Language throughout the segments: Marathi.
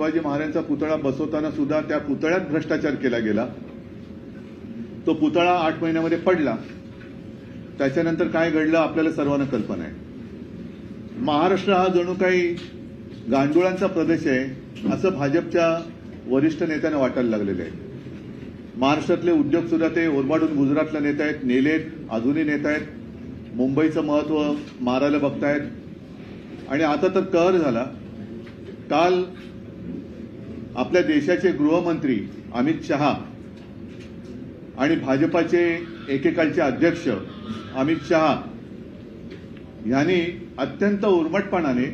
शिवाजी महाराजांचा पुतळा बसवताना सुद्धा त्या पुतळ्यात भ्रष्टाचार केला गेला. तो पुतळा आठ महिन्यामध्ये पडला. त्याच्यानंतर काय घडलं आपल्याला सर्वांना कल्पना आहे. महाराष्ट्र हा जणू काही गांडुळांचा प्रदेश आहे असं भाजपच्या वरिष्ठ नेत्यांना वाटायला लागलेलं आहे. महाराष्ट्रातले उद्योग सुद्धा ते ओरबाडून गुजरातला नेत आहेत नेलेत अजूनही नेत आहेत. मुंबईचं महत्त्व मारायला बघतायत. आणि आता तर कहर झाला. काल आपल्या देशाचे गृहमंत्री अमित शहा आणि भाजपाचे एकेकाळचे अध्यक्ष अमित शहा यांनी अत्यंत उर्मटपणाने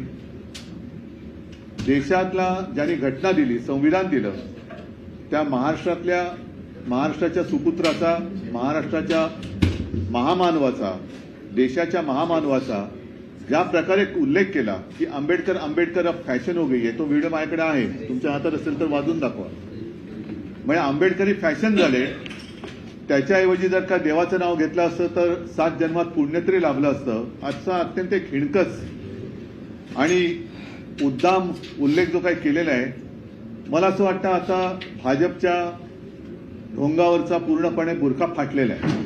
देशातला ज्यांनी घटना दिली संविधान दिलं त्या महाराष्ट्रातल्या महाराष्ट्राच्या सुपुत्राचा महाराष्ट्राच्या महामानवाचा देशाच्या महामानवाचा ज्या प्रकारे उल्लेख केला की आंबेडकर आंबेडकर अब फॅशन हो गई आहे तो व्हिडिओ माझ्याकडे आहे. तुमच्या हातात असेल तर वाजून दाखवा. म्हणजे आंबेडकरी फॅशन झाले. त्याच्याऐवजी जर का देवाचं नाव घेतलं असतं तर सात जन्मात पुण्य तरी लाभलं असतं. आजचा अत्यंत खिणकच. आणि उद्दाम उल्लेख जो काही केलेला आहे मला असं वाटतं आता भाजपच्या ढोंगावरचा पूर्णपणे बुरखा फाटलेला आहे.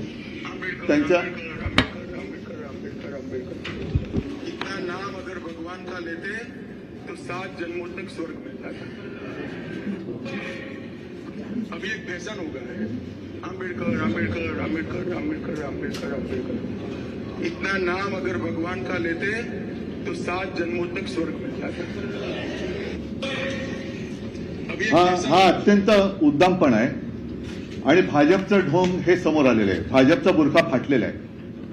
त्यांच्या अम्बेडकर अम्बेडकर अम्बेडकर अम्बेडकर इतना नाम अगर भगवान का लेते तो सात जन्मों तक स्वर्ग मिल जाता अभी एक फैशन हो गया है। अम्बेडकर अम्बेडकर अम्बेडकर अम्बेडकर अम्बेडकर अम्बेडकर इतना नाम अगर भगवान का लेते तो सात जन्मों तक स्वर्ग मिल जाता हा हा अत्यंत उद्दामपण आहे. आणि भाजपचं ढोंग हे समोर आलेलं आहे. भाजपचा बुरखा फाटलेला आहे.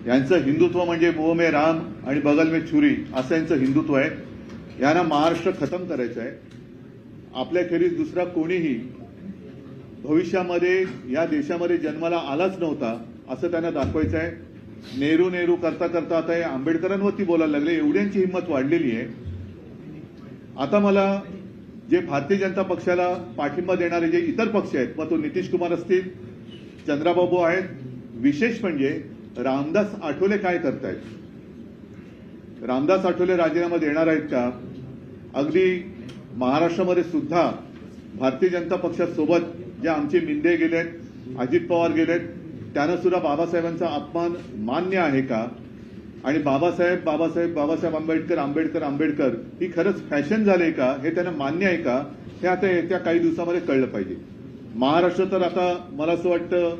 यांचं हिंदुत्व म्हणजे मोह में राम आणि बगल में छुरी असं यांचं हिंदुत्व आहे. यांना महाराष्ट्र खतम करायचं आहे. आपल्याखेरीज दुसरा कोणीही भविष्यामध्ये या देशामध्ये जन्माला आलाच नव्हता असं त्यांना दाखवायचं आहे. नेहरू नेहरू करता करता आता हे आंबेडकरांवरती बोलायला लागले. एवढ्यांची हिंमत वाढलेली आहे. आता मला जे भारतीय जनता पक्षाला पाठिंबा देणारे जे इतर पक्ष आहेत मग तो नितीश कुमार असतील चंद्राबाबू आहेत विशेष म्हणजे रामदास आठवले काय करतायत? रामदास आठवले राजीनामा देणार आहेत का? अगदी महाराष्ट्रामध्ये सुद्धा भारतीय जनता पक्षासोबत जे आमचे मिंदे गेलेत अजित पवार गेलेत त्यांना सुद्धा बाबासाहेबांचा अपमान मान्य आहे का? आणि बाबासाहेब बाबासाहेब बाबासाहेब आंबेडकर आंबेडकर आंबेडकर ही खरंच फॅशन झाली का? हे त्यांना मान्य आहे का? हे आता येत्या काही दिवसामध्ये कळलं पाहिजे. महाराष्ट्र तर आता मला असं वाटतं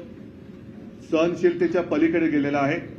सहनशीलतेच्या पलीकडे गेलेला आहे.